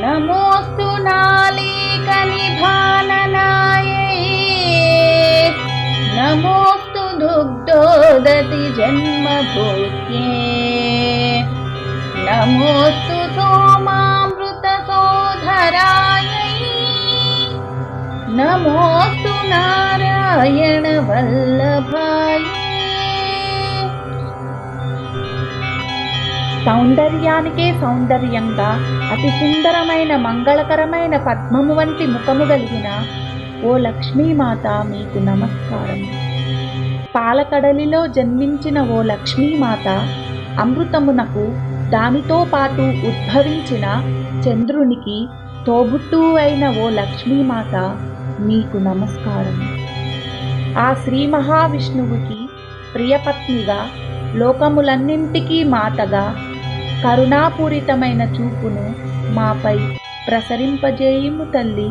नमोऽस्तु नालीकनिभाननायै। नमोऽस्तु दुग्धोदति जन्मभूत्ये। नमोऽस्तु सोमामृतसोधरायै। नमोऽस्तु సౌందర్యానికే సౌందర్యంగా అతి సుందరమైన మంగళకరమైన పద్మము వంటి ముఖము కలిగిన ఓ లక్ష్మీమాత మీకు నమస్కారం. పాలకడలిలో జన్మించిన ఓ లక్ష్మీమాత అమృతమునకు దానితో పాటు ఉద్భవించిన చంద్రునికి తోబుట్టు అయిన ఓ లక్ష్మీమాత మీకు నమస్కారం. ఆ శ్రీ మహావిష్ణువుకి ప్రియపత్నిగా లోకములన్నింటికీ మాతగా కరుణాపూరితమైన చూపును మాపై ప్రసరింపజేయుము తల్లి.